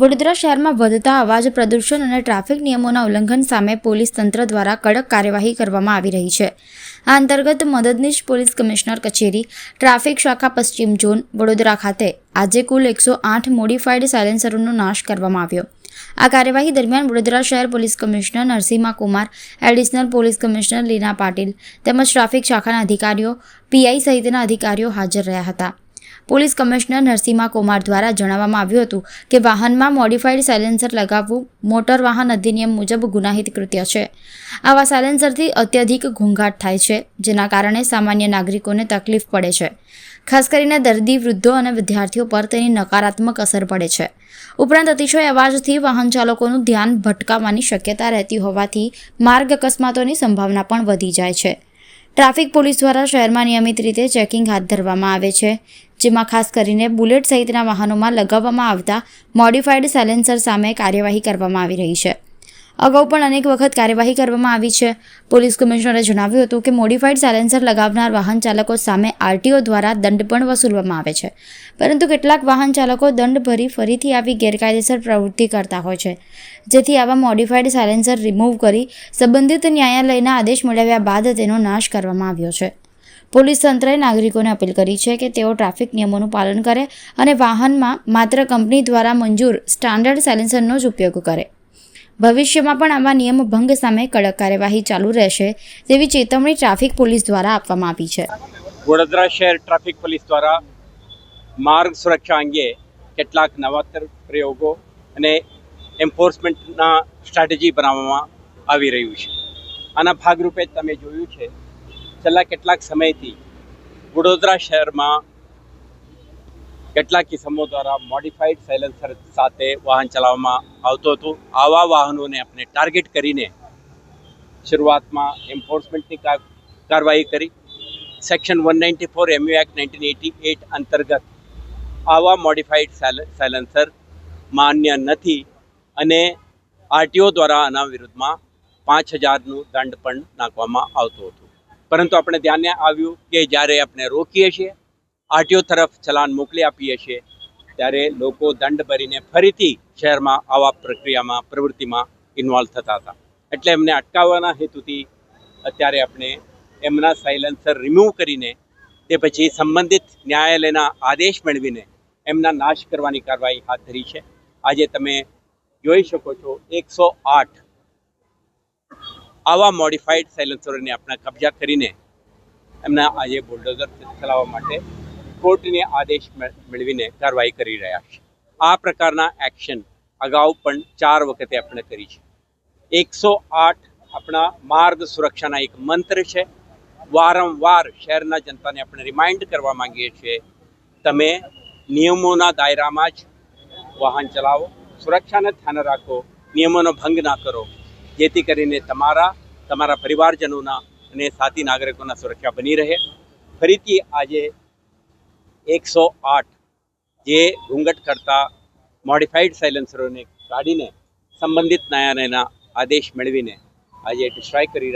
વડોદરા શહેરમાં વધતા અવાજ પ્રદૂષણ અને ટ્રાફિક નિયમોના ઉલ્લંઘન સામે પોલીસ તંત્ર દ્વારા કડક કાર્યવાહી કરવામાં આવી રહી છે. આ અંતર્ગત મદદનીશ પોલીસ કમિશનર કચેરી, ટ્રાફિક શાખા પશ્ચિમ ઝોન, વડોદરા ખાતે આજે કુલ એકસો આઠ મોડિફાઈડ સાયલેન્સરોનો નાશ કરવામાં આવ્યો. આ કાર્યવાહી દરમિયાન વડોદરા શહેર police commissioner Narasimha Kumar, additional police commissioner Leena Patil તેમજ ટ્રાફિક શાખાના અધિકારીઓ, પીઆઈ સહિતના અધિકારીઓ હાજર રહ્યા હતા. પોલીસ કમિશનર નરસિંહા કુમાર દ્વારા જણાવવામાં આવ્યું હતું કે વાહનમાં મોડિફાઈડ સાયલેન્સર લગાવવું મોટર વાહન અધિનિયમ મુજબ ગુનાહિત કૃત્ય છે. આવા સાયલેન્સરથી અત્યધિક ઘોંઘાટ થાય છે, જેના કારણે સામાન્ય નાગરિકોને તકલીફ પડે છે. ખાસ કરીને દર્દી, વૃદ્ધો અને વિદ્યાર્થીઓ પર તેની નકારાત્મક અસર પડે છે. ઉપરાંત અતિશય અવાજથી વાહન ચાલકોનું ધ્યાન ભટકાવવાની શક્યતા રહેતી હોવાથી માર્ગ અકસ્માતોની સંભાવના પણ વધી જાય છે. ટ્રાફિક પોલીસ દ્વારા શહેરમાં નિયમિત રીતે ચેકિંગ હાથ ધરવામાં આવે છે. જેમાં ખાસ કરીને બુલેટ સહિતના વાહનોમાં લગાવવામાં આવતા મોડિફાઈડ સાયલેન્સર સામે કાર્યવાહી કરવામાં આવી રહી છે. અગાઉ પણ અનેક વખત કાર્યવાહી કરવામાં આવી છે. પોલીસ કમિશનરે જણાવ્યું હતું કે મોડિફાઈડ સાયલેન્સર લગાવનાર વાહન ચાલકો સામે આરટીઓ દ્વારા દંડ પણ વસૂલવામાં આવે છે. પરંતુ કેટલાક વાહન ચાલકો દંડ ભરી ફરીથી આવી ગેરકાયદેસર પ્રવૃત્તિ કરતા હોય છે. જેથી આવા મોડિફાઈડ સાયલેન્સર રિમૂવ કરી સંબંધિત ન્યાયાલયના આદેશ મેળવ્યા બાદ તેનો નાશ કરવામાં આવ્યો છે. પોલીસ તંત્રએ નાગરિકોને અપીલ કરી છે કે તેઓ ટ્રાફિક નિયમોનું પાલન કરે અને વાહનમાં માત્ર કંપની દ્વારા મંજૂર સ્ટાન્ડર્ડ સાયલેન્સરનો જ ઉપયોગ કરે. ભવિષ્યમાં પણ આવા નિયમ ભંગ સામે કડક કાર્યવાહી ચાલુ રહેશે તેવી ચેતવણી ટ્રાફિક પોલીસ દ્વારા આપવામાં આવી છે. વડોદરા શહેર ટ્રાફિક પોલીસ દ્વારા માર્ગ સુરક્ષા અંગે કેટલાક નવાતર પ્રયોગો અને એન્ફોર્સમેન્ટના સ્ટ્રેટેજી બનાવવામાં આવી રહ્યું છે. આના ભાગરૂપે તમે જોયું છે છેલ્લા કેટલાક સમયથી વડોદરા શહેરમાં કેટલાક કિસમો દ્વારા મોડિફાઈડ સાયલેન્સર સાથે વાહન ચલાવવામાં આવતું હતું. આવા વાહનોને આપણે ટાર્ગેટ કરીને શરૂઆતમાં એન્ફોર્સમેન્ટની કાર્યવાહી કરી. Section one ninety four MU act nineteen eighty eight અંતર્ગત આવા મોડિફાઈડ સાયલેન્સર માન્ય નથી અને આરટીઓ દ્વારા આના વિરુદ્ધમાં પાંચ હજારનું દંડ પણ નાખવામાં આવતું હતું. પરંતુ આપણે ધ્યાને આવ્યું કે જ્યારે આપણે રોકીએ છીએ, આરટીઓ તરફ ચલાન મોકલી આપીએ છીએ, ત્યારે લોકો દંડ ભરીને ફરીથી શહેરમાં આવા પ્રક્રિયામાં, પ્રવૃત્તિમાં ઇન્વોલ્વ થતા હતા. એટલે એમને અટકાવવાના હેતુથી અત્યારે આપણે એમના સાયલેન્સર રિમૂવ કરીને તે પછી સંબંધિત ન્યાયાલયના આદેશ મેળવીને એમના નાશ કરવાની કાર્યવાહી હાથ ધરી છે. આજે તમે જોઈ શકો છો, એકસો આઠ આવા મોડિફાઈડ સાયલન્સરોને આપણે કબજા કરીને એમના આજે બુલડોઝર ચલાવવા માટે કોર્ટને આદેશ મેળ- મેળવીને કાર્યવાહી કરી રહ્યા છે. આ પ્રકારના એક્શન અગાઉ પણ ચાર વખતે આપણે કરી છે. એકસો આઠ આપણા માર્ગ સુરક્ષાના એક મંત્ર છે. વારંવાર શહેરના જનતાને આપણે રિમાઇન્ડ કરવા માંગીએ છીએ, તમે નિયમોના દાયરામાં જ વાહન ચલાવો, સુરક્ષાને ધ્યાન રાખો, નિયમોનો ભંગ ના કરો. જેથી કરીને તમારા તમારા પરિવારજનોના અને સાથી નાગરિકોના સુરક્ષા બની રહે. ફરીથી આજે એકસો આઠ જે ઘૂંઘટ કરતા મોડિફાઈડ સાયલેન્સરોને કાઢીને સંબંધિત ન્યાયાલયના આદેશ મેળવીને આજે સ્ટ્રાઇક કરી રહ્યા